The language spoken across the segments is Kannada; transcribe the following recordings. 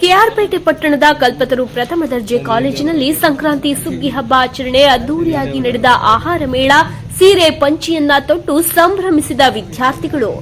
ಕೆಆರ್ಪೇಟೆ ಪಟ್ಟಣದ ಕಲ್ಪತರು ಪ್ರಥಮ ದರ್ಜೆ ಕಾಲೇಜಿನಲ್ಲಿ ಸಂಕ್ರಾಂತಿ ಸುಗ್ಗಿ ಹಬ್ಬ ಆಚರಣೆ ಅದ್ದೂರಿಯಾಗಿ ನಡೆದ ಆಹಾರ ಮೇಳ, ಸೀರೆ ಪಂಚಿಯನ್ನ ತೊಟ್ಟು ಸಂಭ್ರಮಿಸಿದ ವಿದ್ಯಾರ್ಥಿಗಳು.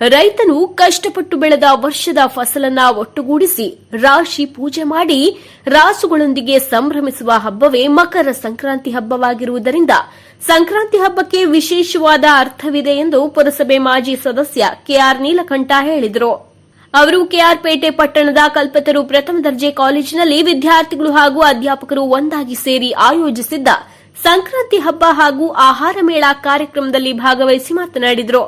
ರೈತನು ಕಷ್ಟಪಟ್ಟು ಬೆಳೆದ ವರ್ಷದ ಫಸಲನ್ನ ಒಟ್ಟುಗೂಡಿಸಿ ರಾಶಿ ಪೂಜೆ ಮಾಡಿ ರಾಸುಗಳೊಂದಿಗೆ ಸಂಭ್ರಮಿಸುವ ಹಬ್ಬವೇ ಮಕರ ಸಂಕ್ರಾಂತಿ ಹಬ್ಬವಾಗಿರುವುದರಿಂದ ಸಂಕ್ರಾಂತಿ ಹಬ್ಬಕ್ಕೆ ವಿಶೇಷವಾದ ಅರ್ಥವಿದೆ ಎಂದು ಪುರಸಭೆ ಮಾಜಿ ಸದಸ್ಯ ಕೆಆರ್ ನೀಲಕಂಠ ಹೇಳಿದರು. ಅವರು ಕೆಆರ್ಪೇಟೆ ಪಟ್ಟಣದ ಕಲ್ಪತರು ಪ್ರಥಮ ದರ್ಜೆ ಕಾಲೇಜಿನಲ್ಲಿ ವಿದ್ಯಾರ್ಥಿಗಳು ಹಾಗೂ ಅಧ್ಯಾಪಕರು ಒಂದಾಗಿ ಸೇರಿ ಆಯೋಜಿಸಿದ್ದ ಸಂಕ್ರಾಂತಿ ಹಬ್ಬ ಹಾಗೂ ಆಹಾರ ಮೇಳ ಕಾರ್ಯಕ್ರಮದಲ್ಲಿ ಭಾಗವಹಿಸಿ ಮಾತನಾಡಿದರು.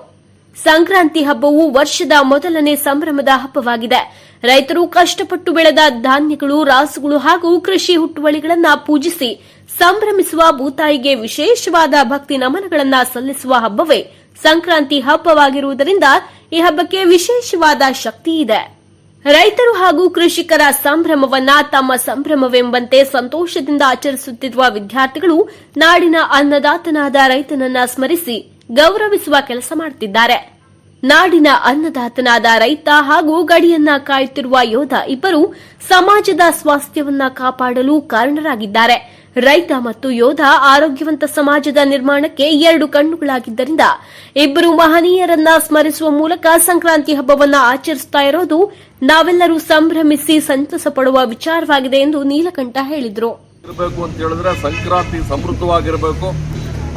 ಸಂಕ್ರಾಂತಿ ಹಬ್ಬವು ವರ್ಷದ ಮೊದಲನೇ ಸಂಭ್ರಮದ ಹಬ್ಬವಾಗಿದೆ. ರೈತರು ಕಷ್ಟಪಟ್ಟು ಬೆಳೆದ ಧಾನ್ಯಗಳು, ರಾಸುಗಳು ಹಾಗೂ ಕೃಷಿ ಹುಟ್ಟುವಳಿಗಳನ್ನು ಪೂಜಿಸಿ ಸಂಭ್ರಮಿಸುವ ಭೂತಾಯಿಗೆ ವಿಶೇಷವಾದ ಭಕ್ತಿ ನಮನಗಳನ್ನು ಸಲ್ಲಿಸುವ ಹಬ್ಬವೇ ಸಂಕ್ರಾಂತಿ ಹಬ್ಬವಾಗಿರುವುದರಿಂದ ಈ ಹಬ್ಬಕ್ಕೆ ವಿಶೇಷವಾದ ಶಕ್ತಿ ಇದೆ. ರೈತರು ಹಾಗೂ ಕೃಷಿಕರ ಸಂಭ್ರಮವನ್ನ ತಮ್ಮ ಸಂಭ್ರಮವೆಂಬಂತೆ ಸಂತೋಷದಿಂದ ಆಚರಿಸುತ್ತಿರುವ ವಿದ್ಯಾರ್ಥಿಗಳು ನಾಡಿನ ಅನ್ನದಾತನಾದ ರೈತನನ್ನ ಸ್ಮರಿಸಿ ಗೌರವಿಸುವ ಕೆಲಸ ಮಾಡುತ್ತಿದ್ದಾರೆ ನಾಡಿನ ಅನ್ನದಾತನಾದ ರೈತ ಹಾಗೂ ಗಡಿಯನ್ನ ಕಾಯುತ್ತಿರುವ ಯೋಧ ಇಬ್ಬರು ಸಮಾಜದ ಸ್ವಾಸ್ಥ್ಯವನ್ನ ಕಾಪಾಡಲು ಕಾರಣರಾಗಿದ್ದಾರೆ. ರೈತ ಮತ್ತು ಯೋಧ ಆರೋಗ್ಯವಂತ ಸಮಾಜದ ನಿರ್ಮಾಣಕ್ಕೆ ಎರಡು ಕಣ್ಣುಗಳಾಗಿದ್ದರಿಂದ ಇಬ್ಬರು ಮಹನೀಯರನ್ನ ಸ್ಮರಿಸುವ ಮೂಲಕ ಸಂಕ್ರಾಂತಿ ಹಬ್ಬವನ್ನು ಆಚರಿಸುತ್ತಾ ಇರೋದು ನಾವೆಲ್ಲರೂ ಸಂಭ್ರಮಿಸಿ ಸಂತಸ ಪಡುವ ವಿಚಾರವಾಗಿದೆ ಎಂದು ನೀಲಕಂಠ ಹೇಳಿದರು. ಅಂತ ಹೇಳಿದ್ರೆ ಸಂಕ್ರಾಂತಿ ಸಮೃದ್ಧವಾಗಿರಬೇಕು.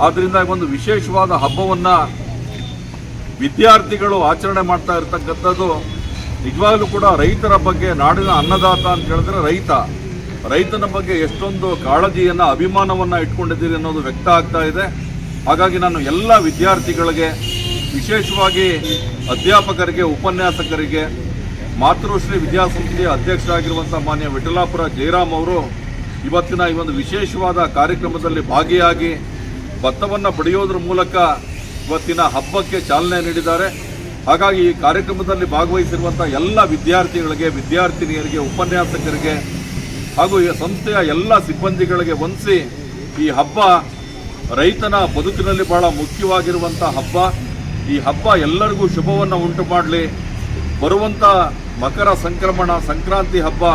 ಆದ್ರಿಂದ ಒಂದು ವಿಶೇಷವಾದ ಹಬ್ಬವನ್ನ ವಿದ್ಯಾರ್ಥಿಗಳು ಆಚರಣೆ ಮಾಡ್ತಾ ಇರತಕ್ಕಂಥದ್ದು ನಿಜವಾಗ್ಲೂ ಕೂಡ ರೈತರ ಬಗ್ಗೆ ನಾಡಿನ ಅನ್ನದಾತ ಅಂತ ಹೇಳಿದ್ರೆ ರೈತ. ರೈತನ ಬಗ್ಗೆ ಎಷ್ಟೊಂದು ಕಾಳಜಿಯನ್ನ, ಅಭಿಮಾನವನ್ನ ಇಟ್ಕೊಂಡಿದ್ದೀರಿ ಅನ್ನೋದು ವ್ಯಕ್ತ ಆಗ್ತಾ ಇದೆ. ಹಾಗಾಗಿ ನಾನು ಎಲ್ಲ ವಿದ್ಯಾರ್ಥಿಗಳಿಗೆ, ವಿಶೇಷವಾಗಿ ಅಧ್ಯಾಪಕರಿಗೆ, ಉಪನ್ಯಾಸಕರಿಗೆ, ಮಾತೃಶ್ರೀ ವಿದ್ಯಾಸಂಸ್ಥೆಯ ಅಧ್ಯಕ್ಷರಾಗಿರುವಂಥ ಮಾನ್ಯ ವಿಠಲಾಪುರ ಜಯರಾಮ್ ಅವರು ಇವತ್ತಿನ ಈ ಒಂದು ವಿಶೇಷವಾದ ಕಾರ್ಯಕ್ರಮದಲ್ಲಿ ಭಾಗಿಯಾಗಿ ಭತ್ತವನ್ನು ಪಡೆಯೋದ್ರ ಮೂಲಕ ಇವತ್ತಿನ ಹಬ್ಬಕ್ಕೆ ಚಾಲನೆ ನೀಡಿದ್ದಾರೆ. ಹಾಗಾಗಿ ಈ ಕಾರ್ಯಕ್ರಮದಲ್ಲಿ ಭಾಗವಹಿಸಿರುವಂಥ ಎಲ್ಲ ವಿದ್ಯಾರ್ಥಿಗಳಿಗೆ, ವಿದ್ಯಾರ್ಥಿನಿಯರಿಗೆ, ಉಪನ್ಯಾಸಕರಿಗೆ ಹಾಗೂ ಈ ಸಂಸ್ಥೆಯ ಎಲ್ಲ ಸಿಬ್ಬಂದಿಗಳಿಗೆ ವಂದಿಸಿ ಈ ಹಬ್ಬ ರೈತನ ಬದುಕಿನಲ್ಲಿ ಬಹಳ ಮುಖ್ಯವಾಗಿರುವಂಥ ಹಬ್ಬ. ಈ ಹಬ್ಬ ಎಲ್ಲರಿಗೂ ಶುಭವನ್ನು ಉಂಟು ಮಾಡಲಿ. ಬರುವಂತ ಮಕರ ಸಂಕ್ರಮಣ ಸಂಕ್ರಾಂತಿ ಹಬ್ಬ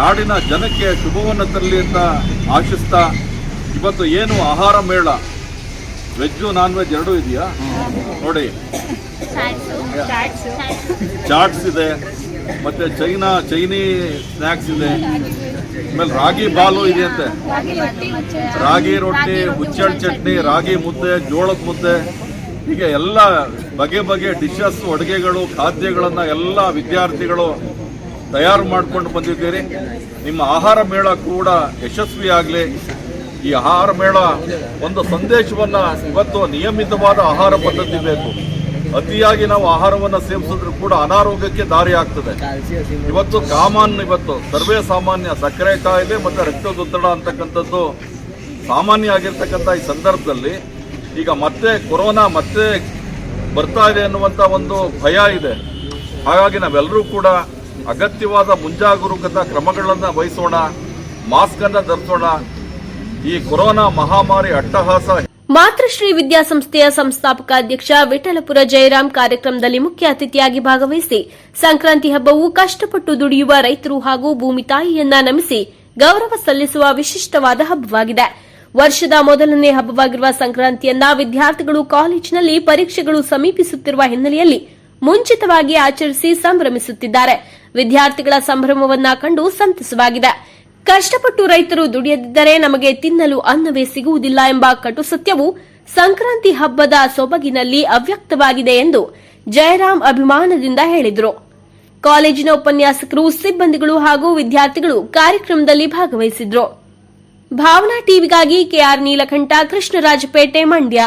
ನಾಡಿನ ಜನಕ್ಕೆ ಶುಭವನ್ನು ತರಲಿ ಅಂತ ಆಶಿಸ್ತಾ ಇವತ್ತು ಏನು ಆಹಾರ ಮೇಳ? ವೆಜ್ಜು ನಾನ್ ವೆಜ್ ಎರಡೂ ಇದೆಯಾ? ನೋಡಿ. ಚಾಟ್ಸ್ ಇದೆ. ಮತ್ತೆ ಚೈನಾ, ಚೈನಿ ಸ್ನ್ಯಾಕ್ಸ್ ಇದೆ. ಆಮೇಲೆ ರಾಗಿ ಬಾಲು ಇದೆ ಅಂತೆ ರಾಗಿ ರೊಟ್ಟಿ, ಹುಚ್ಚಳ ಚಟ್ನಿ, ರಾಗಿ ಮುದ್ದೆ, ಜೋಳದ ಮುದ್ದೆ. ಹೀಗೆ ಎಲ್ಲ ಬಗೆ ಬಗೆ ಡಿಶಸ್ ಅಡುಗೆಗಳು, ಖಾದ್ಯಗಳನ್ನು ಎಲ್ಲ ವಿದ್ಯಾರ್ಥಿಗಳು ತಯಾರು ಮಾಡ್ಕೊಂಡು ಬಂದಿದ್ದೀರಿ. ನಿಮ್ಮ ಆಹಾರ ಮೇಳ ಕೂಡ ಯಶಸ್ವಿಯಾಗಲಿ ಈ ಆಹಾರ ಮೇಳ ಒಂದು ಸಂದೇಶವನ್ನ ಇವತ್ತು ನಿಯಮಿತವಾದ ಆಹಾರ ಪದ್ಧತಿ ಬೇಕು. ಅತಿಯಾಗಿ ನಾವು ಆಹಾರವನ್ನು ಸೇವಿಸಿದ್ರು ಕೂಡ ಅನಾರೋಗ್ಯಕ್ಕೆ ದಾರಿ ಆಗ್ತದೆ ಇವತ್ತು ಕಾಮನ್, ಇವತ್ತು ಸರ್ವೇ ಸಾಮಾನ್ಯ ಸಕ್ಕರೆ ಕಾಯಿಲೆ ಮತ್ತೆ ರಕ್ತದೊತ್ತಡ ಅಂತಕ್ಕಂಥದ್ದು ಸಾಮಾನ್ಯ ಆಗಿರ್ತಕ್ಕಂಥ ಈ ಸಂದರ್ಭದಲ್ಲಿ ಈಗ ಮತ್ತೆ ಕೊರೋನಾ ಮತ್ತೆ ಬರ್ತಾ ಇದೆ ಅನ್ನುವಂಥ ಒಂದು ಭಯ ಇದೆ. ಹಾಗಾಗಿ ನಾವೆಲ್ಲರೂ ಕೂಡ ಅಗತ್ಯವಾದ ಮುಂಜಾಗರೂಕತಾ ಕ್ರಮಗಳನ್ನು ವಹಿಸೋಣ ಮಾಸ್ಕ್ ಅನ್ನ ಧರಿಸೋಣ. ಈ ಕೊರೋನಾ ಮಹಾಮಾರಿ ಅಟ್ಟಹಾಸ ಮಾತೃಶ್ರೀ ವಿದ್ಯಾಸಂಸ್ಥೆಯ ಸಂಸ್ಥಾಪಕ ಅಧ್ಯಕ್ಷ ವಿಠಲಪುರ ಜಯರಾಮ್ ಕಾರ್ಯಕ್ರಮದಲ್ಲಿ ಮುಖ್ಯ ಅತಿಥಿಯಾಗಿ ಭಾಗವಹಿಸಿ ಸಂಕ್ರಾಂತಿ ಹಬ್ಬವು ಕಷ್ಟಪಟ್ಟು ದುಡಿಯುವ ರೈತರು ಹಾಗೂ ಭೂಮಿ ತಾಯಿಯನ್ನ ನಮಿಸಿ ಗೌರವ ಸಲ್ಲಿಸುವ ವಿಶಿಷ್ಟವಾದ ಹಬ್ಬವಾಗಿದೆ. ವರ್ಷದ ಮೊದಲನೇ ಹಬ್ಬವಾಗಿರುವ ಸಂಕ್ರಾಂತಿಯನ್ನ ವಿದ್ಯಾರ್ಥಿಗಳು ಕಾಲೇಜಿನಲ್ಲಿ ಪರೀಕ್ಷೆಗಳು ಸಮೀಪಿಸುತ್ತಿರುವ ಹಿನ್ನೆಲೆಯಲ್ಲಿ ಮುಂಚಿತವಾಗಿ ಆಚರಿಸಿ ಸಂಭ್ರಮಿಸುತ್ತಿದ್ದಾರೆ. ವಿದ್ಯಾರ್ಥಿಗಳ ಸಂಭ್ರಮವನ್ನ ಕಂಡು ಸಂತಸವಾಗಿದೆ. ಕಷ್ಟಪಟ್ಟು ರೈತರು ದುಡಿಯದಿದ್ದರೆ ನಮಗೆ ತಿನ್ನಲು ಅನ್ನವೇ ಸಿಗುವುದಿಲ್ಲ ಎಂಬ ಕಟು ಸತ್ಯವು ಸಂಕ್ರಾಂತಿ ಹಬ್ಬದ ಸೊಬಗಿನಲ್ಲಿ ಅವ್ಯಕ್ತವಾಗಿದೆ ಎಂದು ಜಯರಾಮ್ ಅಭಿಮಾನದಿಂದ ಹೇಳಿದರು. ಕಾಲೇಜಿನ ಉಪನ್ಯಾಸಕರು, ಸಿಬ್ಬಂದಿಗಳು ಹಾಗೂ ವಿದ್ಯಾರ್ಥಿಗಳು ಕಾರ್ಯಕ್ರಮದಲ್ಲಿ ಭಾಗವಹಿಸಿದ್ರು. ಭಾವನಾ ಟಿವಿಗಾಗಿ ಕೆಆರ್ ನೀಲಕಂಠ, ಕೃಷ್ಣರಾಜಪೇಟೆ, ಮಂಡ್ಯ.